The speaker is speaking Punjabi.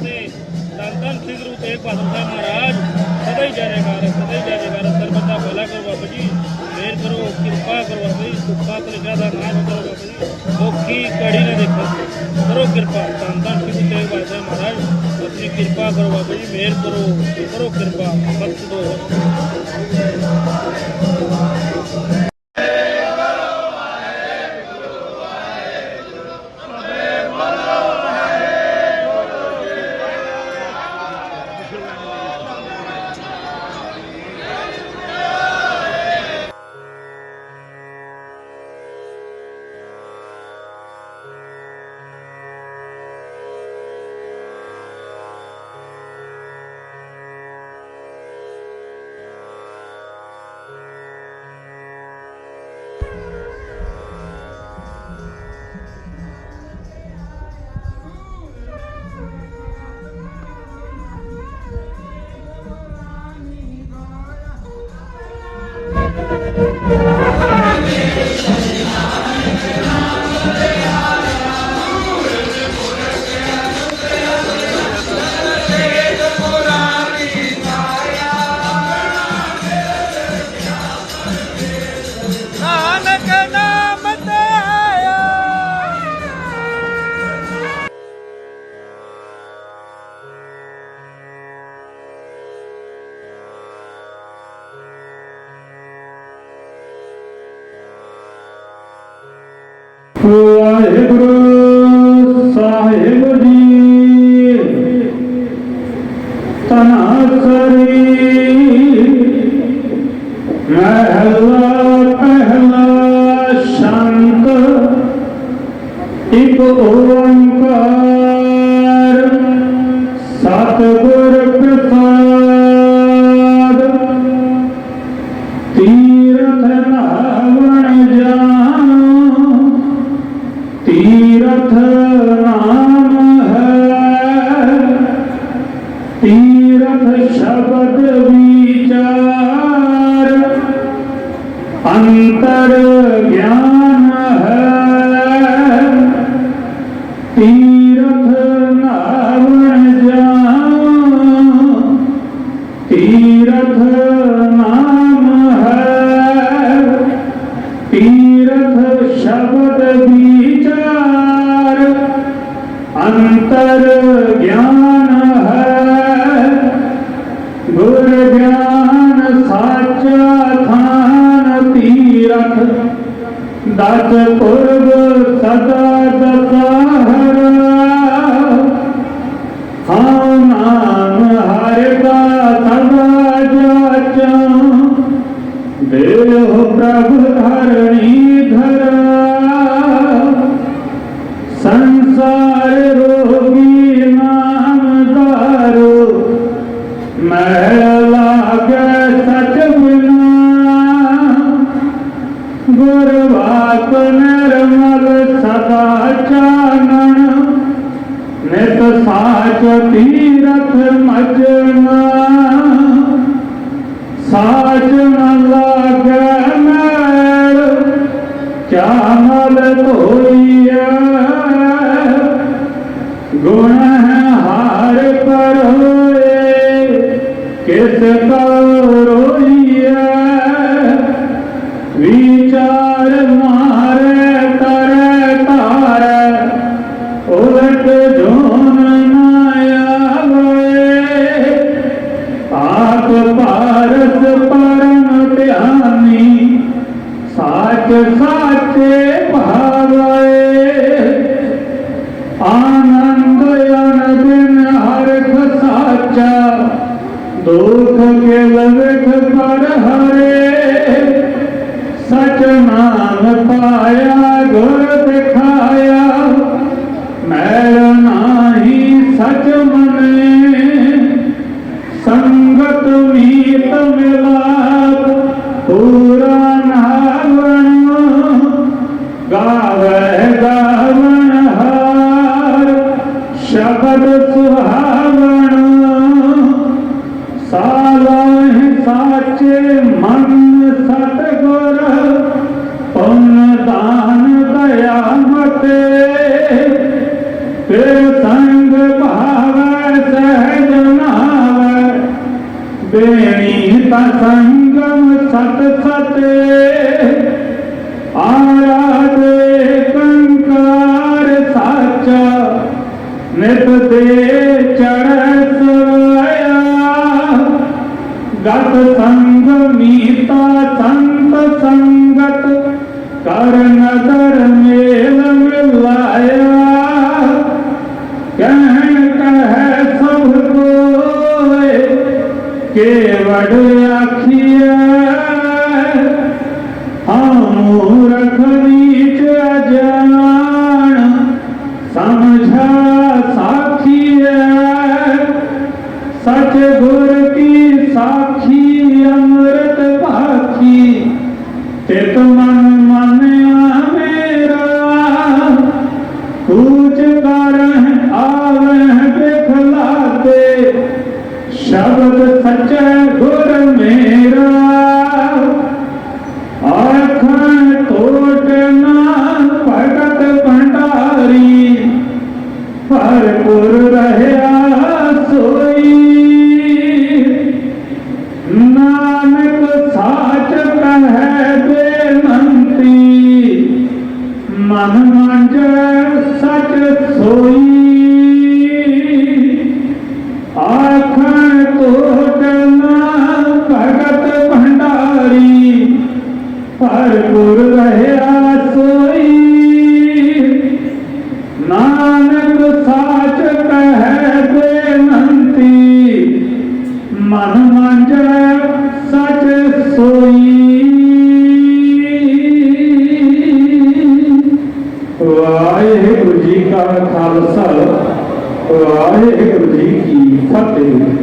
ਵਾਸਤੇ ਧੰਨ ਧੰਨ ਸ੍ਰੀ ਗੁਰੂ ਤੇਗ ਬਹਾਦਰ ਸਾਹਿਬ ਮਹਾਰਾਜ, ਸਦਾ ਹੀ ਜੈ ਜੈਕਾਰ, ਸਦਾ ਹੀ ਜੈ ਜੈਕਾਰ, ਸਰਬਤ ਦਾ ਭਲਾ ਕਰੋ ਬਾਬਾ ਜੀ ਮਿਹਰ ਕਰੋ, ਕਿਰਪਾ ਕਰੋ ਬਾਬਾ ਜੀ, ਸੁੱਖਾ ਕਲੇਜਾ ਦਾ ਨਾਮ ਕਰੋ ਬਾਬਾ ਜੀ, ਔਖੀ ਕੜੀ ਨਾ ਦੇਖੋ, ਕਰੋ ਕਿਰਪਾ ਧੰਨ ਧੰਨ ਸ੍ਰੀ ਗੁਰੂ ਤੇਗ ਬਹਾਦਰ ਸਾਹਿਬ ਮਹਾਰਾਜ, ਆਪਣੀ ਕਿਰਪਾ ਕਰੋ ਬਾਬਾ ਜੀ ਮਿਹਰ ਕਰੋ ਕਰੋ ਕਿਰਪਾ ਵਾਹਿਗੁਰੂ ਸਾਹਿਬ ਜੀ ਤਨਾਸਰੀ ਮਹਿਲਾ ਪਹਿਲਾ ਸ਼ੰਤ ਇਕ ਓੰਕਾਰ ਸਤਿਗੁਰ ਪ੍ਰਸਾਦ। ਤੀਰਥ ਨਾਵਣ ਜਾ ਤੀਰਥ ਨਾਮ ਹੈ। ਤੀਰਥ ਸ਼ਬਦ ਵਿਚਾਰ। ਅੰਤਰ ਗਿਆਨ ਹੈ। ਗੁਰ ਗਿਆਨ ਸਾਚਾ ਥਾਨ ਤੀਰਥ। ਦਸ ਪੁਰਬ ਗੁਰ ਵਾਕ ਸਦਾ ਚਾਨਣ ਨਿਤ ਸਾਚ ਤੀਰਥ ਮਜਨਾ ਸਾਚ ਨ ਲਾਗੈ ਸੰਗਤ ਮੀਤ ਮਿਲਾਪ ਪੂਰਾ ਸਾਚੇ ਮਨ ਸਤਗੁਰ ਪਉਨ ਦਾਨ ਦਇਆ ਮਤੇ। ਪ੍ਰੇਮ ਸੰਗ ਭਾਵੈ, ਸਹਿਜ ਨਾਵੈ, ਬੇਣੀ ਤਾ ਸੰਗਮ ਸਤ ਸਤੇ। ਆਰਾਧੇ ਕੰਕਾਰ ਸਾਚਾ, ਨਿਤ ਦੇ ਚੜ੍ਹ ਗਤ ਸੰਗ ਮੀਤਾ ਸੰਤ ਸੰਗਤ ਕਰ ਨਦਰ ਮੇਲ ਮਿਲਾਇਆ ਕਹਿਣ ਕਹੈ ਸਭ ਕੋਏ ਕੇਵੜ ਆਖੀਐ ਹਮੂ ਰਖਨੀਚ ਅਜਾਨ ਸਮਝਾ ਸ਼ਬਦ ਸਚੈ ਗੁਰ ਮੇਰਾ। ਆਖਣ ਤੋਟ ਨਾ ਭਗਤ ਭੰਡਾਰੀ ਭਰਪੁਰ ਰਹਿਆ ਸੋਈ। ਨਾਨਕ ਸਾਚ ਕਹੈ ਬੇਨੰਤੀ, ਮਨ ਮੰਜ ਸਚ ਸੋਈ। ਭਰਪੁਰ ਰਹਿਆ ਸੋਈ। ਨਾਨਕ ਸਾਚ ਕਹੈ ਬੇਨੰਤੀ ਮਨ ਮੰਜ ਸਚ ਸੋਈ। ਵਾਹਿਗੁਰੂ ਜੀ ਕਾ ਖਾਲਸਾ। ਵਾਹਿਗੁਰੂ ਜੀ ਕੀ ਫਤਿਹ।